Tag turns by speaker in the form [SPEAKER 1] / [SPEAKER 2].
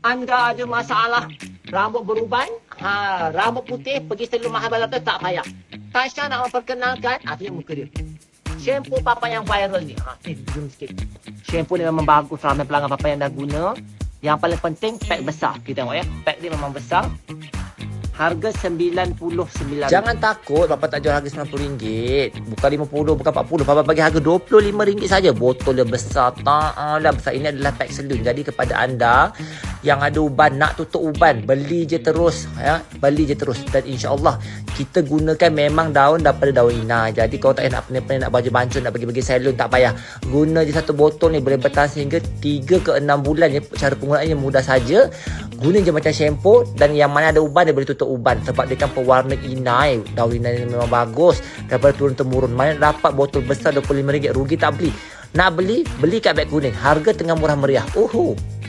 [SPEAKER 1] anda ada masalah rambut beruban, ha, rambut putih, pergi salon mahal balata tak payah. Tasha nak memperkenalkan, ah, tengok muka dia. Shampoo papa yang viral ni. Ha, ni, zoom sikit. Shampoo ni memang bagus ramai pelanggan papa yang dah guna. Yang paling penting, pack besar. Kita tengok ya. Pack dia memang besar. Harga RM99.
[SPEAKER 2] Jangan takut Bapak tak jual harga RM90 Bukan RM50 Bukan RM40 Bapak bagi harga RM25 saja Botol dia besar Ta'ala besar Ini adalah pack saloon Jadi kepada anda Yang ada uban Nak tutup uban Beli je terus ya. Beli je terus. Dan insyaAllah Kita gunakan memang daun Daripada daun ina. Jadi kalau tak nak pening-pening Nak baju bancun Nak bagi-bagi salon Tak payah. Guna je satu botol ni Boleh bertahan sehingga 3 ke 6 bulan ya. Cara penggunaannya mudah saja. Guna je macam shampoo Dan yang mana ada uban Dia boleh tutup uban. Sebab dia kan pewarna inai Daun inai ni memang bagus. Daripada turun-temurun Mana dapat botol besar RM25 Rugi tak beli. Nak beli Beli kat beg kuning. Harga tengah murah meriah. Uhu